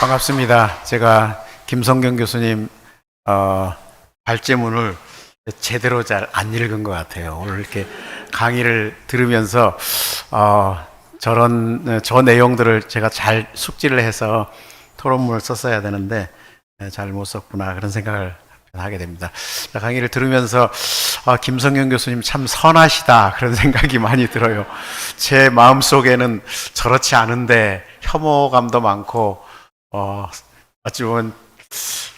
반갑습니다. 제가 김성경 교수님 어, 발제문을 제대로 잘 안 읽은 것 같아요. 오늘 이렇게 강의를 들으면서 어, 저런 저 내용들을 제가 잘 숙지를 해서 토론문을 썼어야 되는데 네, 잘못 썼구나 그런 생각을 하게 됩니다. 자, 강의를 들으면서 아, 김성경 교수님 참 선하시다 그런 생각이 많이 들어요. 제 마음 속에는 저렇지 않은데 혐오감도 많고 어, 어찌 보면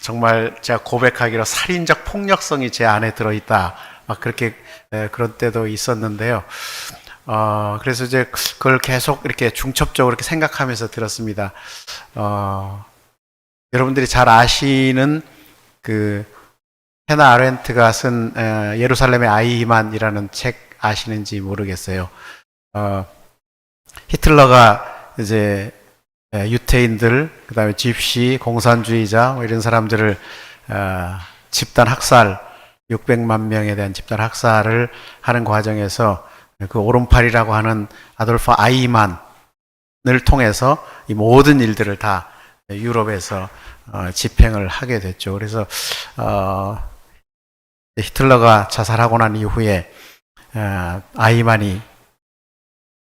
정말 제가 고백하기로 살인적 폭력성이 제 안에 들어있다. 막 그렇게 에, 그런 때도 있었는데요. 어, 그래서 이제 그걸 계속 이렇게 중첩적으로 이렇게 생각하면서 들었습니다. 어, 여러분들이 잘 아시는 그 헤나 아렌트가 쓴 에, 예루살렘의 아이만이라는 책 아시는지 모르겠어요. 어, 히틀러가 이제 에, 유태인들, 그 다음에 집시, 공산주의자 뭐 이런 사람들을 어, 집단 학살, 600만 명에 대한 집단 학살을 하는 과정에서 그 오른팔이라고 하는 아돌프 아이만을 통해서 이 모든 일들을 다 유럽에서 어, 집행을 하게 됐죠. 그래서 어, 히틀러가 자살하고 난 이후에 어, 아이만이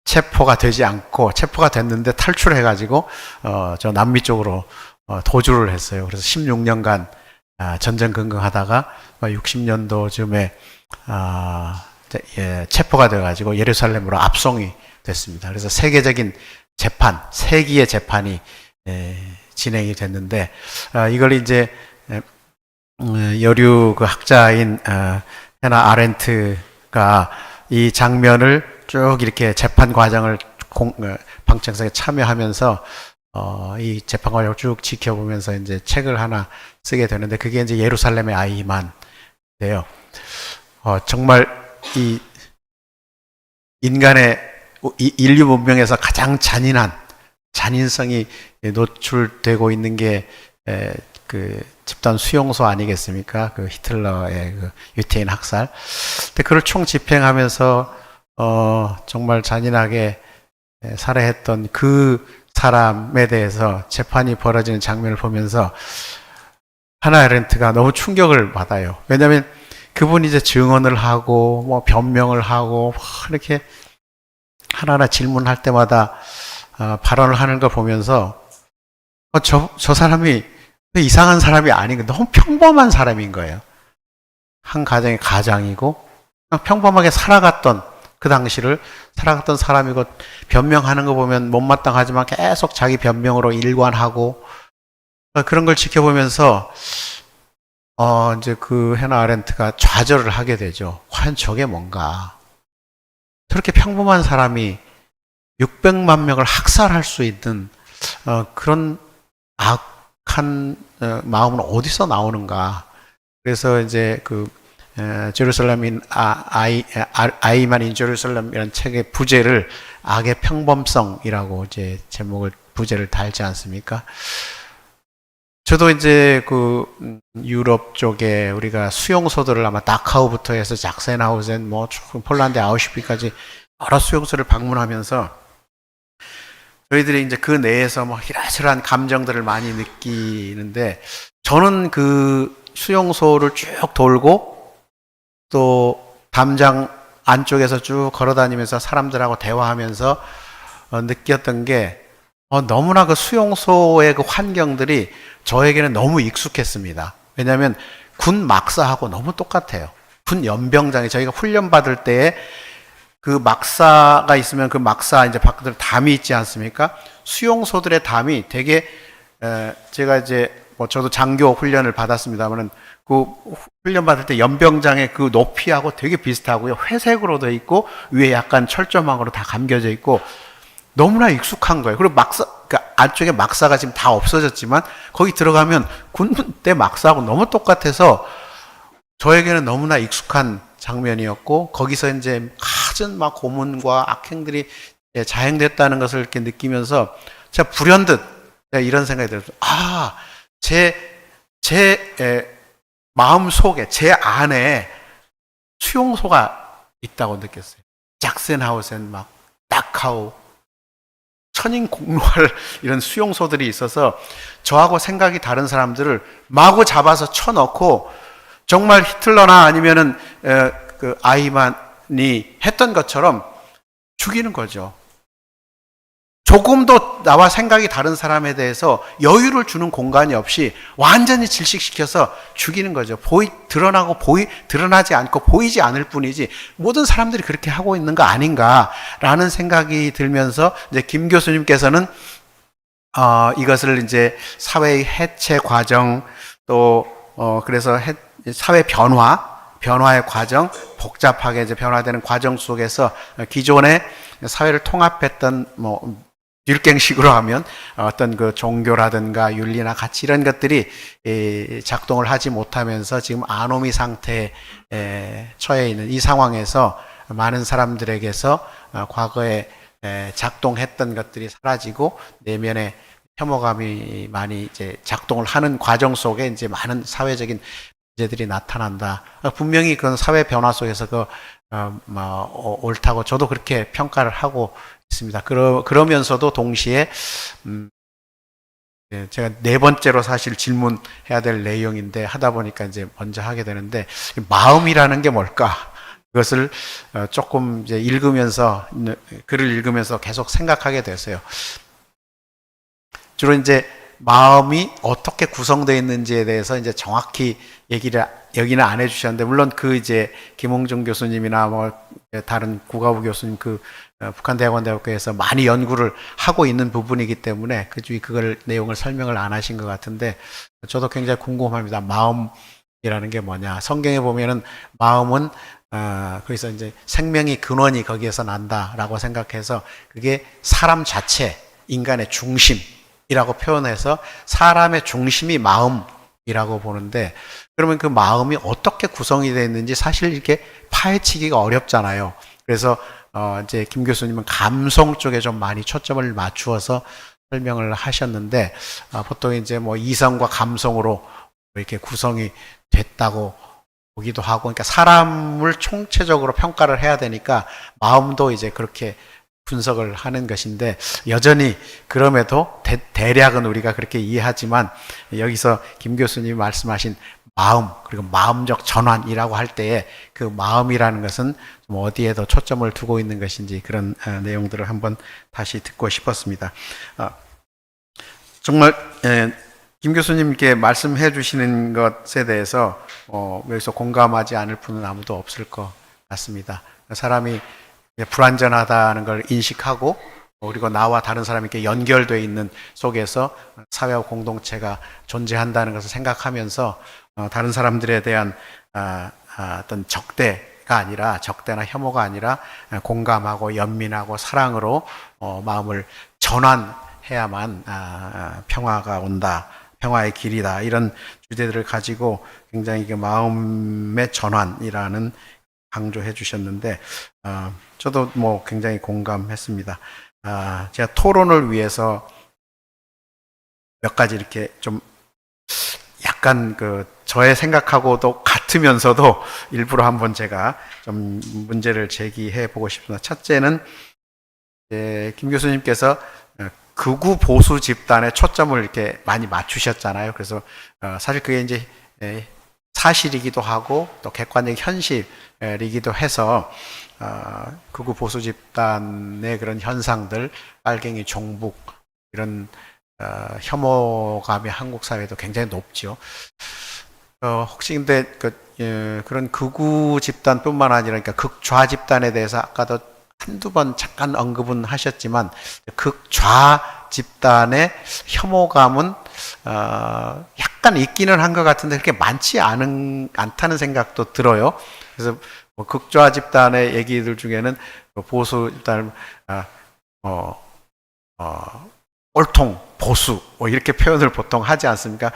체포가 되지 않고 체포가 됐는데 탈출해가지고 어, 저 남미 쪽으로 어, 도주를 했어요. 그래서 16년간 아, 전전긍긍하다가 60년도쯤에 아, 예, 체포가 돼가지고 예루살렘으로 압송이 됐습니다. 그래서 세계적인 재판, 세기의 재판이 예, 진행이 됐는데 아, 이걸 이제 에, 음, 여류 그 학자인 어, 헤나 아렌트가 이 장면을 쭉 이렇게 재판 과정을 공, 어, 방청석에 참여하면서 어, 이 재판 과정을 쭉 지켜보면서 이제 책을 하나 쓰게 되는데 그게 이제 예루살렘의 아이만인데요. 어, 정말 이 인간의 이 인류 문명에서 가장 잔인한 잔인성이 노출되고 있는 게 에, 그 집단 수용소 아니겠습니까? 그 히틀러의 그 유태인 학살. 근데 그걸 총 집행하면서 어 정말 잔인하게 에, 살해했던 그 사람에 대해서 재판이 벌어지는 장면을 보면서 하나 렌트가 너무 충격을 받아요. 왜냐하면 그분이 이제 증언을 하고 뭐 변명을 하고 막 이렇게 하나하나 질문할 때마다 어, 발언을 하는 걸 보면서 어, 저, 저 사람이 이상한 사람이 아닌 거 너무 평범한 사람인 거예요. 한 가정의 가장이고 평범하게 살아갔던 그 당시를 살아갔던 사람이고 변명하는 거 보면 못마땅하지만 계속 자기 변명으로 일관하고 어, 그런 걸 지켜보면서 어 이제 그 헤나 아렌트가 좌절을 하게 되죠. 과연 저게 뭔가 저렇게 평범한 사람이 600만 명을 학살할 수 있는 어, 그런 악한 어, 마음은 어디서 나오는가? 그래서 이제 그 에, 제루살렘인 아, 아이 아, 아이만 인 제루살렘이라는 책의 부제를 악의 평범성이라고 이제 제목을 부제를 달지 않습니까? 저도 이제 그 음, 유럽 쪽에 우리가 수용소들을 아마 다카우부터 해서 작센하우젠 뭐쭉 폴란드 아우슈비까지 여러 수용소를 방문하면서 저희들이 이제 그 내에서 뭐 희라스한 감정들을 많이 느끼는데 저는 그 수용소를 쭉 돌고 또 담장 안쪽에서 쭉 걸어다니면서 사람들하고 대화하면서 어, 느꼈던 게 어, 너무나 그 수용소의 그 환경들이 저에게는 너무 익숙했습니다. 왜냐하면 군 막사하고 너무 똑같아요. 군 연병장에 저희가 훈련 받을 때에 그 막사가 있으면 그 막사 이제 바깥으로 담이 있지 않습니까? 수용소들의 담이 되게 에, 제가 이제 뭐 저도 장교 훈련을 받았습니다만은 그 훈련 받을 때 연병장의 그 높이하고 되게 비슷하고요. 회색으로 돼 있고 위에 약간 철조망으로 다 감겨져 있고 너무나 익숙한 거예요. 그리고 막사, 그러니까 안쪽에 막사가 지금 다 없어졌지만 거기 들어가면 군대 막사하고 너무 똑같아서 저에게는 너무나 익숙한 장면이었고 거기서 이제 갖은 막 고문과 악행들이 예, 자행됐다는 것을 이렇게 느끼면서 제가 불현듯 이런 생각이 들어요. 아, 제, 제 에, 마음 속에, 제 안에 수용소가 있다고 느꼈어요. 잭센하우센 막, 다카우, 천인 공노할 이런 수용소들이 있어서 저하고 생각이 다른 사람들을 마구 잡아서 쳐넣고 정말 히틀러나 아니면은 에, 그 아이만이 했던 것처럼 죽이는 거죠. 조금도 나와 생각이 다른 사람에 대해서 여유를 주는 공간이 없이 완전히 질식시켜서 죽이는 거죠. 보이, 드러나고 보이, 드러나지 않고 보이지 않을 뿐이지 모든 사람들이 그렇게 하고 있는 거 아닌가라는 생각이 들면서 이제 김 교수님께서는 어, 이것을 이제 사회의 해체 과정 또 어, 그래서 해, 사회 변화 변화의 과정, 복잡하게 이제 변화되는 과정 속에서 기존의 사회를 통합했던 뭐 율갱식으로 하면 어떤 그 종교라든가 윤리나 가치 이런 것들이 이 작동을 하지 못하면서 지금 아노미 상태에 처해 있는 이 상황에서 많은 사람들에게서 어, 과거에 에, 작동했던 것들이 사라지고 내면에 혐오감이 많이 이제 작동을 하는 과정 속에 이제 많은 사회적인 문제들이 나타난다. 분명히 그런 사회 변화 속에서 그, 어, 뭐, 어, 옳다고 저도 그렇게 평가를 하고 있습니다. 그러, 그러면서도 동시에, 음, 예, 제가 네 번째로 사실 질문해야 될 내용인데 하다 보니까 이제 먼저 하게 되는데, 이 마음이라는 게 뭘까? 그것을 어, 조금 이제 읽으면서, 글을 읽으면서 계속 생각하게 됐어요. 주로 이제 마음이 어떻게 구성되어 있는지에 대해서 이제 정확히 얘기를 여기는 안 해주셨는데 물론 그 이제 김홍준 교수님이나 뭐 다른 국가부 교수님 그 어, 북한 대학원 대학교에서 많이 연구를 하고 있는 부분이기 때문에 그 중에 그걸 내용을 설명을 안 하신 것 같은데 저도 굉장히 궁금합니다. 마음이라는 게 뭐냐? 성경에 보면은 마음은 어, 거기서 이제 생명의 근원이 거기에서 난다라고 생각해서 그게 사람 자체, 인간의 중심. 이라고 표현해서 사람의 중심이 마음이라고 보는데 그러면 그 마음이 어떻게 구성이 되어 있는지 사실 이렇게 파헤치기가 어렵잖아요. 그래서 어 이제 김 교수님은 감성 쪽에 좀 많이 초점을 맞추어서 설명을 하셨는데 어 보통 이제 뭐 이성과 감성으로 이렇게 구성이 됐다고 보기도 하고 그러니까 사람을 총체적으로 평가를 해야 되니까 마음도 이제 그렇게 분석을 하는 것인데 여전히 그럼에도 대, 대략은 우리가 그렇게 이해하지만 여기서 김 교수님이 말씀하신 마음 그리고 마음적 전환이라고 할 때에 그 마음이라는 것은 좀 어디에 더 초점을 두고 있는 것인지 그런 어, 내용들을 한번 다시 듣고 싶었습니다. 어, 정말 에, 김 교수님께 말씀해 주시는 것에 대해서 어, 여기서 공감하지 않을 분은 아무도 없을 것 같습니다. 사람이 불완전하다는 걸 인식하고 그리고 나와 다른 사람에게 연결되어 있는 속에서 사회와 공동체가 존재한다는 것을 생각하면서 어, 다른 사람들에 대한 아, 아, 어떤 적대가 아니라 적대나 혐오가 아니라 공감하고 연민하고 사랑으로 어, 마음을 전환해야만 아, 평화가 온다. 평화의 길이다. 이런 주제들을 가지고 굉장히 그 마음의 전환이라는 강조해 주셨는데 어, 저도 뭐 굉장히 공감했습니다. 아, 제가 토론을 위해서 몇 가지 이렇게 좀 약간 그 저의 생각하고도 같으면서도 일부러 한번 제가 좀 문제를 제기해 보고 싶습니다. 첫째는 예, 김 교수님께서 극우 보수 집단에 초점을 이렇게 많이 맞추셨잖아요. 그래서 어, 사실 그게 이제 예, 사실이기도 하고 또 객관적 현실이기도 해서 어, 극우 보수 집단의 그런 현상들, 빨갱이 종북 이런 어, 혐오감이 한국 사회도 굉장히 높죠. 어, 혹시 근데 그, 예, 그런 극우 집단뿐만 아니라 그러니까 극좌 집단에 대해서 아까도 한두 번 잠깐 언급은 하셨지만 극좌 집단의 혐오감은 어, 약간 있기는 한 것 같은데 그렇게 많지 않은 않다는 생각도 들어요. 그래서 뭐 극좌 집단의 얘기들 중에는 뭐 보수 집단 아, 어, 어, 꼴통 보수 뭐 이렇게 표현을 보통 하지 않습니까?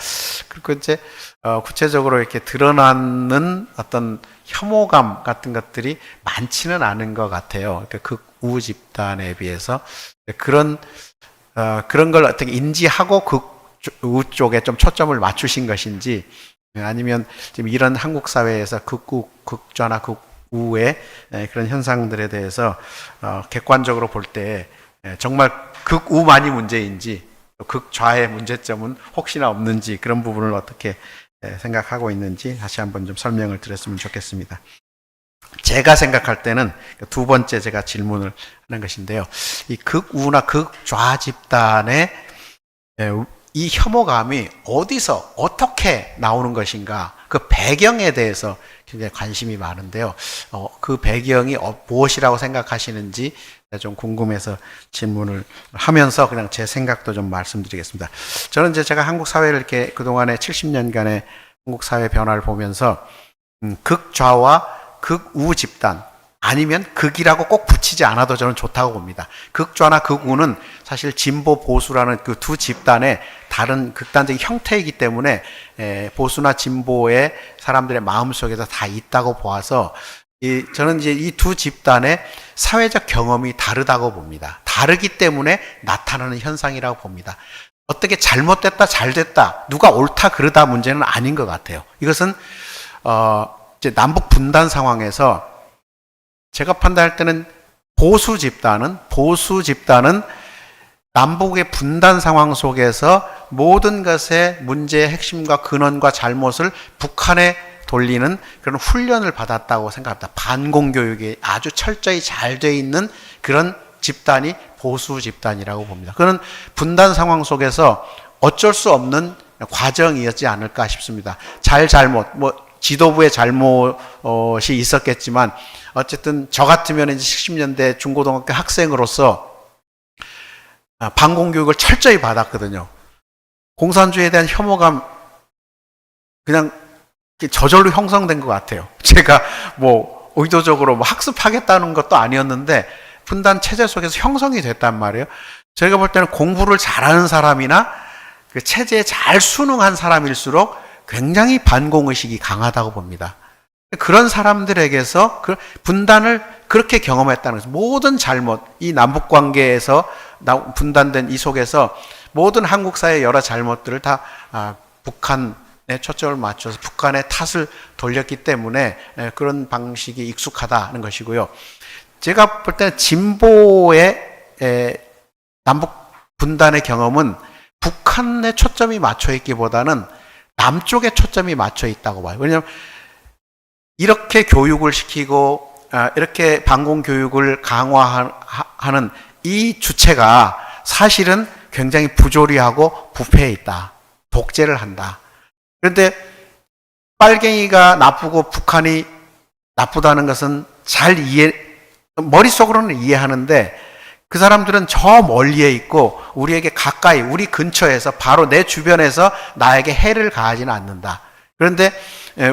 그리고 이제 어, 구체적으로 이렇게 드러나는 어떤 혐오감 같은 것들이 많지는 않은 것 같아요. 그러니까 극우 집단에 비해서 그런 어, 그런 걸 어떻게 인지하고 극우 쪽에 좀 초점을 맞추신 것인지 아니면 지금 이런 한국 사회에서 극우 극좌나 극우의 그런 현상들에 대해서 어, 객관적으로 볼 때 정말 극우만이 문제인지 또 극좌의 문제점은 혹시나 없는지 그런 부분을 어떻게 예, 생각하고 있는지 다시 한번 좀 설명을 드렸으면 좋겠습니다. 제가 생각할 때는 두 번째 제가 질문을 하는 것인데요. 이 극우나 극좌 집단의 예, 이 혐오감이 어디서 어떻게 나오는 것인가 그 배경에 대해서 굉장히 관심이 많은데요. 어, 그 배경이 어, 무엇이라고 생각하시는지 좀 궁금해서 질문을 하면서 그냥 제 생각도 좀 말씀드리겠습니다. 저는 이제 제가 한국 사회를 이렇게 그동안의 70년간의 한국 사회 변화를 보면서 음, 극좌와 극우 집단 아니면 극이라고 꼭 붙이지 않아도 저는 좋다고 봅니다. 극좌나 극우는 사실 진보 보수라는 그 두 집단의 다른 극단적인 형태이기 때문에 에, 보수나 진보의 사람들의 마음 속에서 다 있다고 보아서 이, 저는 이제 이 두 집단의 사회적 경험이 다르다고 봅니다. 다르기 때문에 나타나는 현상이라고 봅니다. 어떻게 잘못됐다, 잘됐다, 누가 옳다, 그르다 문제는 아닌 것 같아요. 이것은, 어, 이제 남북 분단 상황에서 제가 판단할 때는 보수 집단은, 보수 집단은 남북의 분단 상황 속에서 모든 것의 문제의 핵심과 근원과 잘못을 북한에 돌리는 그런 훈련을 받았다고 생각합니다. 반공 교육이 아주 철저히 잘 돼 있는 그런 집단이 보수 집단이라고 봅니다. 그는 분단 상황 속에서 어쩔 수 없는 과정이었지 않을까 싶습니다. 잘 잘못 뭐 지도부의 잘못이 있었겠지만 어쨌든 저 같으면 이제 70년대 중고등학교 학생으로서 아, 반공 교육을 철저히 받았거든요. 공산주의에 대한 혐오감 그냥 저절로 형성된 것 같아요. 제가 뭐 의도적으로 뭐 학습하겠다는 것도 아니었는데 분단 체제 속에서 형성이 됐단 말이에요. 저희가 볼 때는 공부를 잘하는 사람이나 그 체제에 잘 순응한 사람일수록 굉장히 반공의식이 강하다고 봅니다. 그런 사람들에게서 그 분단을 그렇게 경험했다는 것은 모든 잘못, 이 남북 관계에서 분단된 이 속에서 모든 한국 사회의 여러 잘못들을 다 아, 북한에 초점을 맞춰서 북한의 탓을 돌렸기 때문에 그런 방식이 익숙하다는 것이고요. 제가 볼 때는 진보의 남북 분단의 경험은 북한에 초점이 맞춰 있기보다는 남쪽에 초점이 맞춰 있다고 봐요. 왜냐하면 이렇게 교육을 시키고 아, 이렇게 반공 교육을 강화하는 이 주체가 사실은 굉장히 부조리하고 부패해 있다. 독재를 한다. 그런데 빨갱이가 나쁘고 북한이 나쁘다는 것은 잘 이해, 머릿속으로는 이해하는데 그 사람들은 저 멀리에 있고 우리에게 가까이, 우리 근처에서 바로 내 주변에서 나에게 해를 가하지는 않는다. 그런데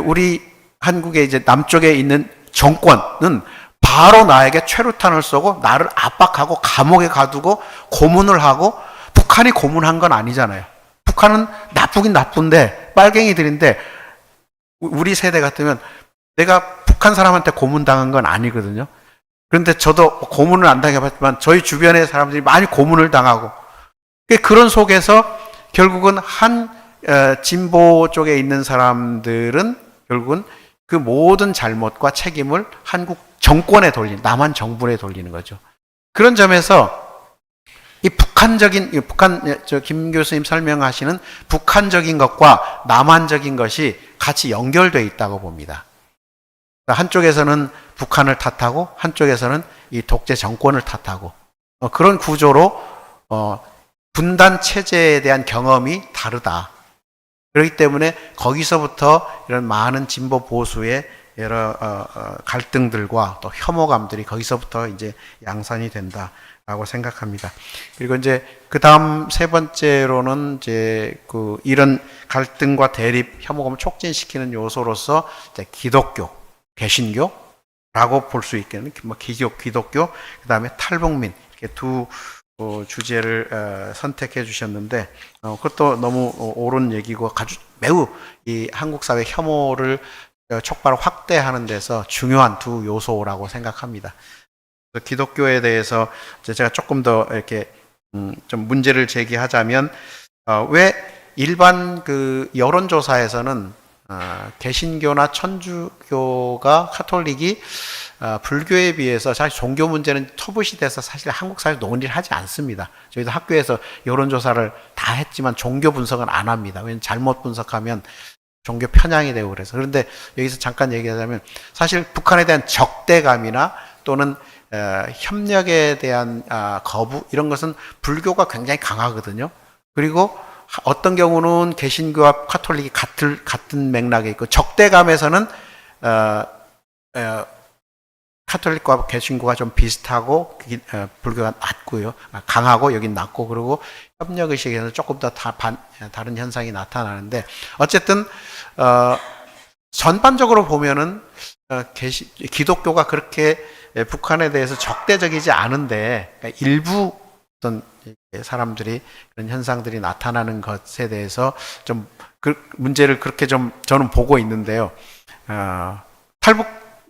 우리 한국의 이제 남쪽에 있는 정권은 바로 나에게 최루탄을 쏘고 나를 압박하고 감옥에 가두고 고문을 하고 북한이 고문한 건 아니잖아요. 북한은 나쁘긴 나쁜데 빨갱이들인데 우리 세대 같으면 내가 북한 사람한테 고문당한 건 아니거든요. 그런데 저도 고문을 안 당해봤지만 저희 주변의 사람들이 많이 고문을 당하고 그런 속에서 결국은 한 어, 진보 쪽에 있는 사람들은 결국은 그 모든 잘못과 책임을 한국 정권에 돌리는 남한 정부에 돌리는 거죠. 그런 점에서 이 북한적인 북한 저 김 교수님 설명하시는 북한적인 것과 남한적인 것이 같이 연결돼 있다고 봅니다. 그러니까 한쪽에서는 북한을 탓하고 한쪽에서는 이 독재 정권을 탓하고 어, 그런 구조로 어, 분단 체제에 대한 경험이 다르다. 그렇기 때문에 거기서부터 이런 많은 진보 보수의 여러 어, 어, 갈등들과 또 혐오감들이 거기서부터 이제 양산이 된다라고 생각합니다. 그리고 이제 그 다음 세 번째로는 이제 그 이런 갈등과 대립, 혐오감을 촉진시키는 요소로서 이제 기독교, 개신교라고 볼 수 있겠는 뭐 기독, 기독교, 그 다음에 탈북민 이렇게 두 어, 주제를 어, 선택해 주셨는데 어, 그것도 너무 어, 옳은 얘기고 아주 매우 이 한국 사회 혐오를 어, 촉발 확대하는 데서 중요한 두 요소라고 생각합니다. 기독교에 대해서 제가 조금 더 이렇게 음, 좀 문제를 제기하자면 어, 왜 일반 그 여론조사에서는 어, 개신교나 천주교가 카톨릭이 어, 불교에 비해서 사실 종교 문제는 터부시 돼서 사실 한국 사회 논의를 하지 않습니다. 저희도 학교에서 여론조사를 다 했지만 종교 분석은 안 합니다. 왜냐하면 잘못 분석하면 종교 편향이 되고 그래서 그런데 여기서 잠깐 얘기하자면 사실 북한에 대한 적대감이나 또는 어, 협력에 대한 아, 거부 이런 것은 불교가 굉장히 강하거든요. 그리고 하- 어떤 경우는 개신교와 카톨릭이 같을 같은 맥락에 있고 적대감에서는 어, 어, 카톨릭과 개신교가 좀 비슷하고 기- 어, 불교가 낮고요, 아, 강하고 여긴 낮고 그리고 협력 의식에서 조금 더 다, 반, 다른 현상이 나타나는데 어쨌든 어, 전반적으로 보면은 어, 개시, 기독교가 그렇게 예, 북한에 대해서 적대적이지 않은데 그러니까 일부 어떤 사람들이 그런 현상들이 나타나는 것에 대해서 좀 그 문제를 그렇게 좀 저는 보고 있는데요. 어, 탈북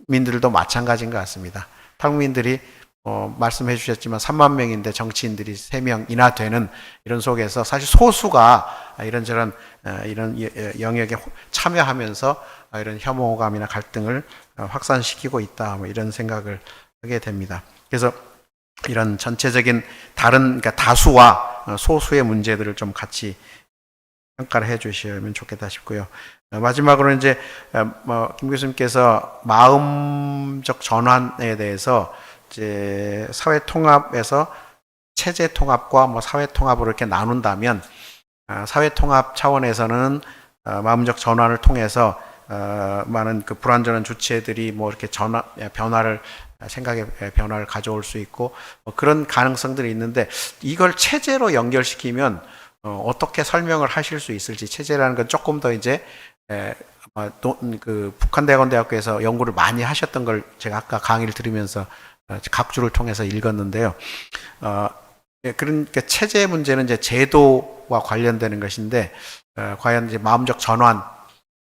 민들도 마찬가지인 것 같습니다. 탈북민들이 어, 말씀해 주셨지만 3만 명인데 정치인들이 3명이나 되는 이런 속에서 사실 소수가 이런저런 어, 이런 여- 여- 영역에 호- 참여하면서 어, 이런 혐오감이나 갈등을 어, 확산시키고 있다 뭐 이런 생각을 하게 됩니다. 그래서 이런 전체적인 다른 그러니까 다수와 어, 소수의 문제들을 좀 같이 평가를 해 주시면 좋겠다 싶고요. 어, 마지막으로 이제 어, 뭐, 김 교수님께서 마음적 전환에 대해서 이제 사회 통합에서 체제 통합과 뭐 사회 통합으로 이렇게 나눈다면 아, 사회 통합 차원에서는 어, 마음적 전환을 통해서 어, 많은 그 불완전한 주체들이 뭐 이렇게 전화 변화를 생각의 변화를 가져올 수 있고 뭐 그런 가능성들이 있는데 이걸 체제로 연결시키면 어, 어떻게 설명을 하실 수 있을지 체제라는 건 조금 더 이제 에, 아마 또, 음, 그 북한 대학원대학교에서 연구를 많이 하셨던 걸 제가 아까 강의를 들으면서 어, 각주를 통해서 읽었는데요. 어, 예, 그러니까 체제 문제는 이제 제도와 관련되는 것인데 어, 과연 이제 마음적 전환이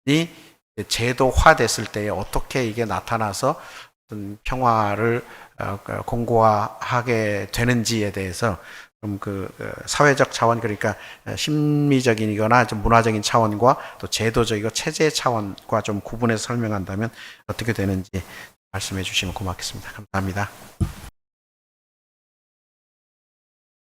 이제 제도화됐을 때 어떻게 이게 나타나서 어떤 평화를 어, 그 공고화하게 되는지에 대해서 좀그 사회적 차원 그러니까 어, 심리적이거나 좀 문화적인 차원과 또 제도적이고 체제 차원과 좀 구분해서 설명한다면 어떻게 되는지 말씀해 주시면 고맙겠습니다. 감사합니다.